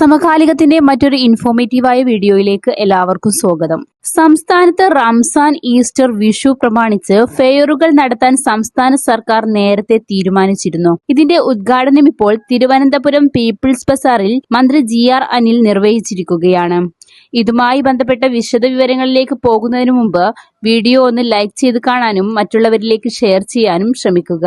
സമകാലികത്തിന്റെ മറ്റൊരു ഇൻഫോർമേറ്റീവായ വീഡിയോയിലേക്ക് എല്ലാവർക്കും സ്വാഗതം. സംസ്ഥാനത്ത് റംസാൻ ഈസ്റ്റർ വിഷു പ്രമാണിച്ച് ഫെയറുകൾ നടത്താൻ സംസ്ഥാന സർക്കാർ നേരത്തെ തീരുമാനിച്ചിരുന്നു. ഇതിന്റെ ഉദ്ഘാടനം ഇപ്പോൾ തിരുവനന്തപുരം പീപ്പിൾസ് ബസാറിൽ മന്ത്രി ജി ആർ അനിൽ നിർവഹിച്ചിരിക്കുകയാണ്. ഇതുമായി ബന്ധപ്പെട്ട വിശദവിവരങ്ങളിലേക്ക് പോകുന്നതിനു മുമ്പ് വീഡിയോ ഒന്ന് ലൈക്ക് ചെയ്ത് കാണാനും മറ്റുള്ളവരിലേക്ക് ഷെയർ ചെയ്യാനും ശ്രമിക്കുക.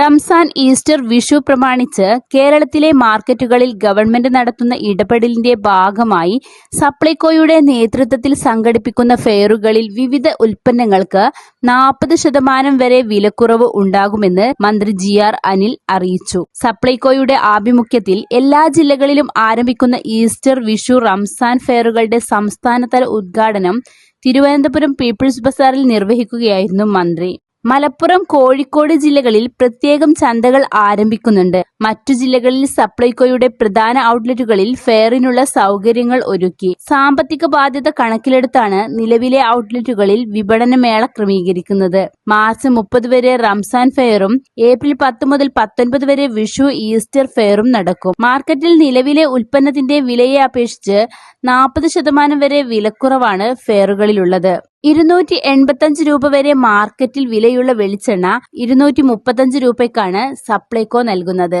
റംസാൻ ഈസ്റ്റർ വിഷു പ്രമാണിച്ച് കേരളത്തിലെ മാർക്കറ്റുകളിൽ ഗവൺമെന്റ് നടത്തുന്ന ഇടപെടലിന്റെ ഭാഗമായി സപ്ലൈകോയുടെ നേതൃത്വത്തിൽ സംഘടിപ്പിക്കുന്ന ഫെയറുകളിൽ വിവിധ ഉൽപ്പന്നങ്ങൾക്ക് നാൽപ്പത് ശതമാനം വരെ വിലക്കുറവ് ഉണ്ടാകുമെന്ന് മന്ത്രി ജി ആർ അനിൽ അറിയിച്ചു. സപ്ലൈകോയുടെ ആഭിമുഖ്യത്തിൽ എല്ലാ ജില്ലകളിലും ആരംഭിക്കുന്ന ഈസ്റ്റർ വിഷു റംസാൻ ഫെയറുകളുടെ സംസ്ഥാനതല ഉദ്ഘാടനം തിരുവനന്തപുരം പീപ്പിൾസ് ബസാറിൽ നിർവഹിക്കുകയായിരുന്നു മന്ത്രി. മലപ്പുറം കോഴിക്കോട് ജില്ലകളിൽ പ്രത്യേകം ചന്തകൾ ആരംഭിക്കുന്നുണ്ട്. മറ്റു ജില്ലകളിൽ സപ്ലൈകോയുടെ പ്രധാന ഔട്ട്ലെറ്റുകളിൽ ഫെയറിനുള്ള സൗകര്യങ്ങൾ ഒരുക്കി. സാമ്പത്തിക ബാധ്യത കണക്കിലെടുത്താണ് നിലവിലെ ഔട്ട്ലെറ്റുകളിൽ വിപണനമേള ക്രമീകരിക്കുന്നത്. മാർച്ച് മുപ്പത് വരെ റംസാൻ ഫെയറും ഏപ്രിൽ പത്ത് മുതൽ പത്തൊൻപത് വരെ വിഷു ഈസ്റ്റർ ഫെയറും നടക്കും. മാർക്കറ്റിൽ നിലവിലെ ഉൽപ്പന്നത്തിന്റെ വിലയെ അപേക്ഷിച്ച് നാൽപ്പത് ശതമാനം വരെ വിലക്കുറവാണ് ഫെയറുകളിലുള്ളത്. ഇരുന്നൂറ്റി എൺപത്തഞ്ച് രൂപ വരെ മാർക്കറ്റിൽ വിലയുള്ള വെളിച്ചെണ്ണ ഇരുന്നൂറ്റി മുപ്പത്തഞ്ച് രൂപയ്ക്കാണ് സപ്ലൈകോ നൽകുന്നത്.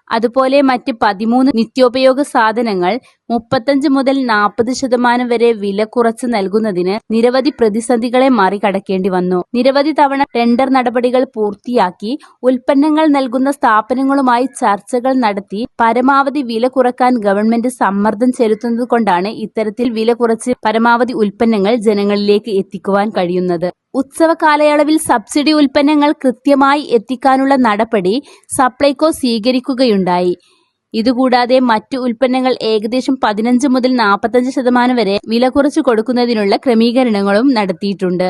അതുപോലെ മറ്റ് പതിമൂന്ന് നിത്യോപയോഗ സാധനങ്ങൾ മുപ്പത്തഞ്ച് മുതൽ നാൽപ്പത് ശതമാനം വരെ വില കുറച്ച് നൽകുന്നതിന് നിരവധി പ്രതിസന്ധികളെ മറികടക്കേണ്ടി വന്നു. നിരവധി തവണ ടെൻഡർ നടപടികൾ പൂർത്തിയാക്കി ഉൽപ്പന്നങ്ങൾ നൽകുന്ന സ്ഥാപനങ്ങളുമായി ചർച്ചകൾ നടത്തി പരമാവധി വില കുറയ്ക്കാൻ ഗവൺമെന്റ് സമ്മർദ്ദം ചെലുത്തുന്നത് കൊണ്ടാണ് ഇത്തരത്തിൽ വില കുറച്ച് പരമാവധി ഉൽപ്പന്നങ്ങൾ ജനങ്ങളിലേക്ക് എത്തിക്കുവാൻ കഴിയുന്നത്. ഉത്സവ കാലയളവിൽ സബ്സിഡി ഉൽപ്പന്നങ്ങൾ കൃത്യമായി എത്തിക്കാനുള്ള നടപടി സപ്ലൈകോ സ്വീകരിക്കുകയുണ്ടായി ഇതുകൂടാതെ മറ്റു ഉൽപ്പന്നങ്ങൾ ഏകദേശം പതിനഞ്ച് മുതൽ നാൽപ്പത്തഞ്ച് ശതമാനം വരെ വില കുറച്ചു കൊടുക്കുന്നതിനുള്ള ക്രമീകരണങ്ങളും നടത്തിയിട്ടുണ്ട്.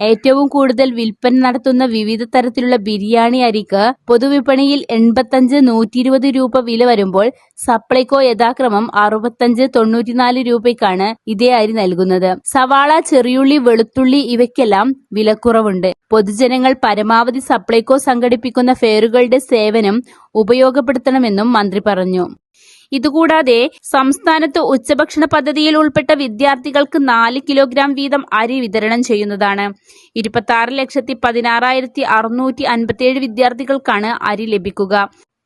ഏറ്റവും കൂടുതൽ വിൽപ്പന നടത്തുന്ന വിവിധ തരത്തിലുള്ള ബിരിയാണി അരിക്ക് പൊതുവിപണിയിൽ എൺപത്തഞ്ച് നൂറ്റി ഇരുപത് രൂപ വില വരുമ്പോൾ സപ്ലൈകോ യഥാക്രമം അറുപത്തഞ്ച് തൊണ്ണൂറ്റിനാല് രൂപയ്ക്കാണ് ഇതേ അരി നൽകുന്നത്. സവാള ചെറിയുള്ളി വെളുത്തുള്ളി ഇവയ്ക്കെല്ലാം വിലക്കുറവുണ്ട്. പൊതുജനങ്ങൾ പരമാവധി സപ്ലൈകോ സംഘടിപ്പിക്കുന്ന ഫെയറുകളുടെ സേവനം ഉപയോഗപ്പെടുത്തണമെന്നും മന്ത്രി പറഞ്ഞു. ഇതുകൂടാതെ സംസ്ഥാനത്ത് ഉച്ചഭക്ഷണ പദ്ധതിയിൽ ഉൾപ്പെട്ട വിദ്യാർത്ഥികൾക്ക് നാല് കിലോഗ്രാം വീതം അരി വിതരണം ചെയ്യുന്നതാണ്. ഇരുപത്തി ആറ് ലക്ഷത്തി പതിനാറായിരത്തി അറുന്നൂറ്റി അൻപത്തിയേഴ് വിദ്യാർത്ഥികൾക്കാണ് അരി ലഭിക്കുക.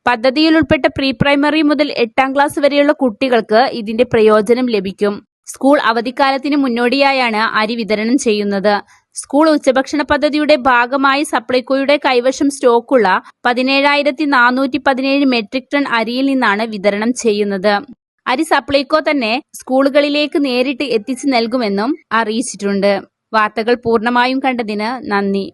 പദ്ധതിയിൽ ഉൾപ്പെട്ട പ്രീ പ്രൈമറി മുതൽ എട്ടാം ക്ലാസ് വരെയുള്ള കുട്ടികൾക്ക് ഇതിന്റെ പ്രയോജനം ലഭിക്കും. സ്കൂൾ അവധിക്കാലത്തിന് മുന്നോടിയായാണ് അരി വിതരണം ചെയ്യുന്നത്. സ്കൂൾ ഉച്ചഭക്ഷണ പദ്ധതിയുടെ ഭാഗമായി സപ്ലൈകോയുടെ കൈവശം സ്റ്റോക്കുള്ള പതിനേഴായിരത്തി നാനൂറ്റി പതിനേഴ് മെട്രിക് ടൺ അരിയിൽ നിന്നാണ് വിതരണം ചെയ്യുന്നത്. അരി സപ്ലൈകോ തന്നെ സ്കൂളുകളിലേക്ക് നേരിട്ട് എത്തിച്ചു നൽകുമെന്നും അറിയിച്ചിട്ടുണ്ട്. വാർത്തകൾ പൂർണമായും കണ്ടതിന് നന്ദി.